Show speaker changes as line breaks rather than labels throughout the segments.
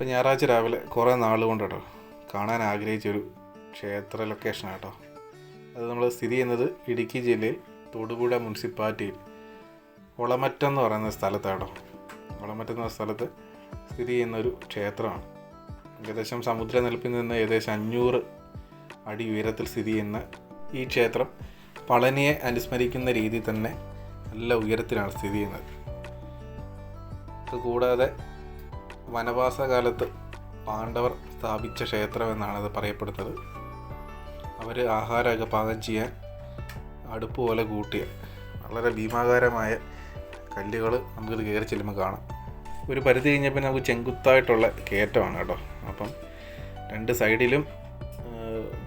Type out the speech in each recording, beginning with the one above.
ഇപ്പം ഞായറാഴ്ച രാവിലെ കുറേ നാൾ കൊണ്ട് കേട്ടോ കാണാൻ ആഗ്രഹിച്ചൊരു ക്ഷേത്ര ലൊക്കേഷനാണ് കേട്ടോ അത് നമ്മൾ സ്ഥിതി ചെയ്യുന്നത് ഇടുക്കി ജില്ലയിൽ തൊടുപുഴ മുനിസിപ്പാലിറ്റിയിൽ ഒളമറ്റം എന്ന് പറയുന്ന സ്ഥലത്താണ് കേട്ടോ ഒളമറ്റം എന്ന സ്ഥലത്ത് സ്ഥിതി ചെയ്യുന്ന ഒരു ക്ഷേത്രമാണ്. ഏകദേശം സമുദ്രനിരപ്പിൽ നിന്ന് ഏകദേശം അഞ്ഞൂറ് അടി ഉയരത്തിൽ സ്ഥിതി ചെയ്യുന്ന ഈ ക്ഷേത്രം പളനിയെ അനുസ്മരിക്കുന്ന രീതിയിൽ തന്നെ നല്ല ഉയരത്തിലാണ് സ്ഥിതി ചെയ്യുന്നത്. കൂടാതെ വനവാസകാലത്ത് പാണ്ഡവർ സ്ഥാപിച്ച ക്ഷേത്രം അത് പറയപ്പെടുന്നത്. അവർ ആഹാരമൊക്കെ പാകം ചെയ്യാൻ അടുപ്പ് പോലെ കൂട്ടിയ വളരെ ഭീമാകാരമായ കല്ലുകൾ നമുക്കിത് കയറി ചെല്ലുമ്പോൾ കാണാം. ഒരു പരിധി കഴിഞ്ഞപ്പോൾ നമുക്ക് ചെങ്കുത്തായിട്ടുള്ള കയറ്റമാണ് കേട്ടോ. അപ്പം രണ്ട് സൈഡിലും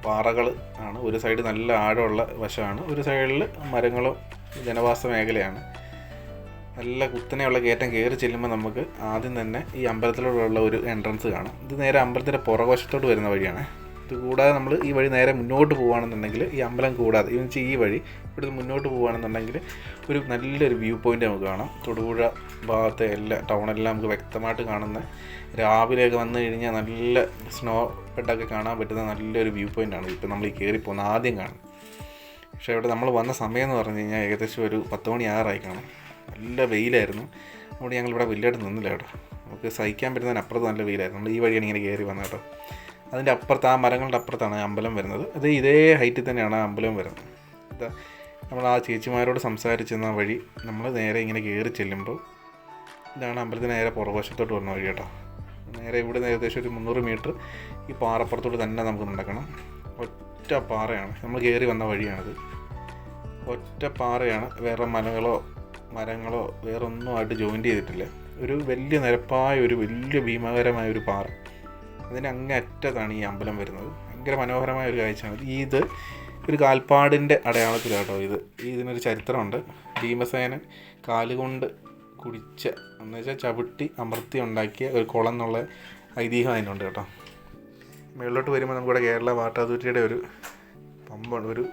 പാറകൾ ആണ്. ഒരു സൈഡ് നല്ല ആഴമുള്ള വശമാണ്. ഒരു സൈഡിൽ മരങ്ങളും ജനവാസ മേഖലയാണ്. നല്ല കുത്തനെയുള്ള കയറ്റം കയറി ചെല്ലുമ്പോൾ നമുക്ക് ആദ്യം തന്നെ ഈ അമ്പലത്തിലൂടെയുള്ള ഒരു എൻട്രൻസ് കാണാം. ഇത് നേരെ അമ്പലത്തിന്റെ പുറകുവശത്തോട്ട് വരുന്ന വഴിയാണ്. ഇത് കൂടാതെ നമ്മൾ ഈ വഴി നേരെ മുന്നോട്ട് പോകുകയാണെന്നുണ്ടെങ്കിൽ ഈ അമ്പലം കൂടാതെ എന്ന് വെച്ചാൽ ഈ വഴി ഇവിടുന്ന് മുന്നോട്ട് പോകുകയാണെന്നുണ്ടെങ്കിൽ ഒരു നല്ലൊരു വ്യൂ പോയിന്റ് നമുക്ക് കാണാം. തൊടുപുഴ ഭാഗത്തെ എല്ലാ ടൗണെല്ലാം നമുക്ക് വ്യക്തമായിട്ട് കാണുന്ന രാവിലെയൊക്കെ വന്നു കഴിഞ്ഞാൽ നല്ല സ്നോ ബെഡൊക്കെ കാണാൻ പറ്റുന്ന നല്ലൊരു വ്യൂ പോയിന്റാണ് ഇപ്പോൾ നമ്മൾ ഈ കയറി പോകുന്ന ആദ്യം കാണുന്നത്. പക്ഷേ ഇവിടെ നമ്മൾ വന്ന സമയം എന്ന് പറഞ്ഞു കഴിഞ്ഞാൽ ഏകദേശം ഒരു പത്ത് മണി ആറായി കാണും. നല്ല വെയിലായിരുന്നു. അതുകൊണ്ട് ഞങ്ങളിവിടെ വലിയായിട്ട് നിന്നില്ല കേട്ടോ. നമുക്ക് സഹിക്കാൻ പറ്റുന്നതിന് അപ്പുറത്ത് നല്ല വെയിലായിരുന്നു. നമ്മൾ ഈ വഴിയാണ് ഇങ്ങനെ കയറി വന്നത് കേട്ടോ. അതിന്റെ അപ്പുറത്ത് ആ മരങ്ങളുടെ അപ്പുറത്താണ് അമ്പലം വരുന്നത്. അത് ഇതേ ഹൈറ്റിൽ തന്നെയാണ് ആ അമ്പലം വരുന്നത്. ഇതാ നമ്മൾ ആ ചേച്ചിമാരോട് സംസാരിച്ചെന്ന വഴി നമ്മൾ നേരെ ഇങ്ങനെ കയറി ചെല്ലുമ്പോൾ ഇതാണ് അമ്പലത്തിന് നേരെ പുറകുവശത്തോട്ട് വരുന്ന വഴി കേട്ടോ. നേരെ ഇവിടെ നിന്ന് ഏകദേശം ഒരു മുന്നൂറ് മീറ്റർ ഈ പാറപ്പുറത്തോട്ട് തന്നെ നമുക്ക് നടക്കണം. ഒറ്റ പാറയാണ്. നമ്മൾ കയറി വന്ന വഴിയാണിത്. ഒറ്റ പാറയാണ്. വേറെ മലകളോ മരങ്ങളോ വേറെ ഒന്നും ആയിട്ട് ജോയിന്റ് ചെയ്തിട്ടില്ല. ഒരു വലിയ നിരപ്പായ ഒരു വലിയ ഭീമകരമായ ഒരു പാറ. അതിന് അങ്ങേ അറ്റത്താണ് ഈ അമ്പലം വരുന്നത്. ഭയങ്കര മനോഹരമായ ഒരു കാഴ്ചയാണ്. ഇത് ഒരു കാൽപ്പാടിന്റെ അടയാളത്തിലാട്ടോ ഇത്. ഇതിനൊരു ചരിത്രമുണ്ട്. ഭീമസേന കാലുകൊണ്ട് കുടിച്ച എന്ന് വെച്ചാൽ ചവിട്ടി അമർത്തി ഉണ്ടാക്കിയ ഒരു കുളം എന്നുള്ള ഐതിഹ്യം അതിനുണ്ട് കേട്ടോ. മുകളിലോട്ട് വരുമ്പോൾ നമുക്കിവിടെ കേരള വാട്ടർ അതോറിറ്റിയുടെ ഒരു പമ്പുണ്ട്. ഒരു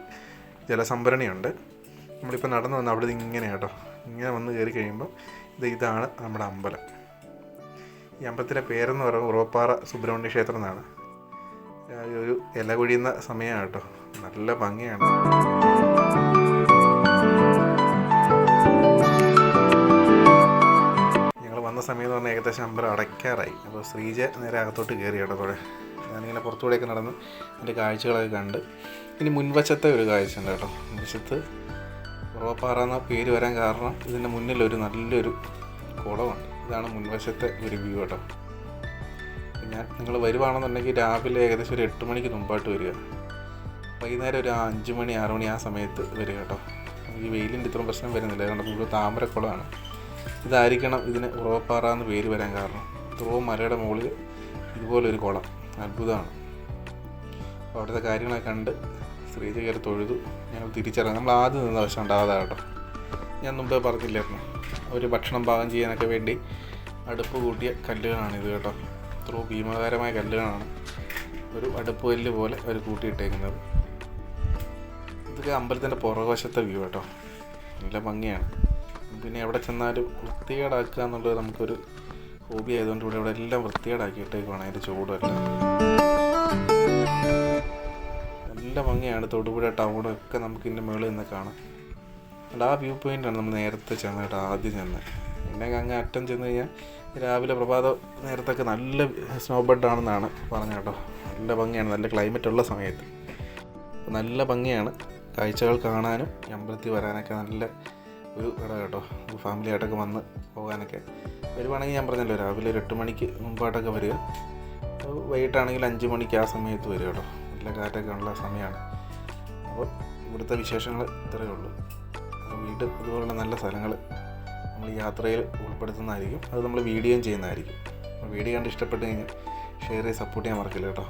ജലസംഭരണിയുണ്ട്. നമ്മളിപ്പോൾ നടന്നു വന്ന അവിടെ ഇങ്ങനെ കേട്ടോ ഇങ്ങനെ വന്ന് കയറി കഴിയുമ്പോൾ ഇത് ഇതാണ് നമ്മുടെ അമ്പലം. ഈ അമ്പലത്തിന്റെ പേരെന്ന് പറയുമ്പോൾ ഉറവപ്പാറ സുബ്രഹ്മണ്യ ക്ഷേത്രം എന്നാണ്. ഒരു ഇല കൊഴിയുന്ന സമയമാണ് കേട്ടോ. നല്ല ഭംഗിയാണ്. ഞങ്ങൾ വന്ന സമയം എന്ന് പറഞ്ഞാൽ ഏകദേശം അമ്പലം അടയ്ക്കാറായി. അപ്പോൾ ശ്രീജ നേരെ അകത്തോട്ട് കയറി കേട്ടോ അവിടെ ഞാനിങ്ങനെ പുറത്തുകൂടെയൊക്കെ നടന്ന് എന്റെ കാഴ്ചകളൊക്കെ കണ്ട്. ഇനി മുൻവശത്തെ ഒരു കാഴ്ച ഉണ്ട് കേട്ടോ. മുൻവശത്ത് ഉറവപ്പാറ എന്ന പേര് വരാൻ കാരണം ഇതിന്റെ മുന്നിൽ ഒരു നല്ലൊരു കുളമുണ്ട്. ഇതാണ് മുൻവശത്തെ ഒരു വ്യൂ കേട്ടോ. ഞാൻ നിങ്ങൾ വരുവാണെന്നുണ്ടെങ്കിൽ രാവിലെ ഏകദേശം ഒരു എട്ട് മണിക്ക് മുമ്പായിട്ട് വരിക. വൈകുന്നേരം ഒരു അഞ്ച് മണി ആറ് മണി ആ സമയത്ത് വരിക കേട്ടോ. ഈ വെയിലിന്റെ ഇത്രയും പ്രശ്നം വരുന്നില്ല. അതുകൊണ്ട് കൂടുതൽ താമരക്കുളമാണ് ഇതായിരിക്കണം ഇതിന് ഉറവപ്പാറ എന്ന് പേര് വരാൻ കാരണം. ഇത്രയും മലയുടെ മുകളിൽ ഇതുപോലൊരു കുളം. അത്ഭുതമാണ്. അപ്പോൾ അവിടുത്തെ കാര്യങ്ങളൊക്കെ കണ്ട് ശ്രീജ കയറി തൊഴുതു. ഞങ്ങൾ തിരിച്ചറിയാം. നമ്മൾ ആദ്യം നിന്ന വശം ഉണ്ടാകാതെ കേട്ടോ ഞാൻ മുമ്പേ പറഞ്ഞില്ലായിരുന്നു. ഒരു ഭക്ഷണം പാകം ചെയ്യാനൊക്കെ വേണ്ടി അടുപ്പ് കൂട്ടിയ കല്ലുകളാണ് ഇത് കേട്ടോ. ഇത്ര ഭീമകരമായ കല്ലുകളാണ് ഒരു അടുപ്പ് കല്ല് പോലെ അവർ കൂട്ടിയിട്ടേക്കുന്നത്. ഇതൊക്കെ അമ്പലത്തിന്റെ പുറകുവശത്തെ വ്യൂ കേട്ടോ. നല്ല ഭംഗിയാണ്. പിന്നെ എവിടെ ചെന്നാലും വൃത്തികേടാക്കുക എന്നുള്ളത് നമുക്കൊരു ഹോബി ആയതുകൊണ്ട് ഇവിടെ ഇവിടെ എല്ലാം വൃത്തികേടാക്കിയിട്ടേക്കുവാണ്. അതിന്റെ ചൂടെല്ലാം നല്ല ഭംഗിയാണ് തൊടുപുഴ ടൗണും ഒക്കെ നമുക്ക് ഇതിന്റെ മുകളിൽ നിന്ന് കാണാം. അല്ല ആ വ്യൂ പോയിന്റാണ് നമ്മൾ നേരത്തെ ചെന്ന് കേട്ടോ ആദ്യം ചെന്ന് പിന്നെ അങ്ങ് അറ്റം ചെന്ന് കഴിഞ്ഞാൽ രാവിലെ പ്രഭാത നേരത്തൊക്കെ നല്ല സ്നോ ബെഡാണെന്നാണ് പറഞ്ഞത് കേട്ടോ. നല്ല ഭംഗിയാണ് നല്ല ക്ലൈമറ്റ് ഉള്ള സമയത്ത്. നല്ല ഭംഗിയാണ്. കാഴ്ചകൾ കാണാനും അമ്പലത്തിൽ വരാനൊക്കെ നല്ല ഒരു ഇടം കേട്ടോ. ഫാമിലി ആയിട്ടൊക്കെ വന്ന് പോകാനൊക്കെ വരുവാണെങ്കിൽ ഞാൻ പറഞ്ഞല്ലോ രാവിലെ ഒരു എട്ട് മണിക്ക് മുമ്പായിട്ടൊക്കെ വരിക. വൈകിട്ടാണെങ്കിൽ അഞ്ച് മണിക്ക് ആ സമയത്ത് വരിക കേട്ടോ. നല്ല കാറ്റൊക്കെ ഉള്ള സമയമാണ്. അപ്പോൾ ഇവിടുത്തെ വിശേഷങ്ങൾ ഇത്രയേ ഉള്ളൂ. വീട് ഇതുപോലുള്ള നല്ല സ്ഥലങ്ങൾ നമ്മൾ യാത്രയിൽ ഉൾപ്പെടുത്തുന്നതായിരിക്കും. അത് നമ്മൾ വീഡിയോയും ചെയ്യുന്നതായിരിക്കും. വീഡിയോ കണ്ട് ഇഷ്ടപ്പെട്ട് കഴിഞ്ഞാൽ ഷെയർ ചെയ്ത് സപ്പോർട്ട് ചെയ്യാൻ മറക്കില്ല കേട്ടോ.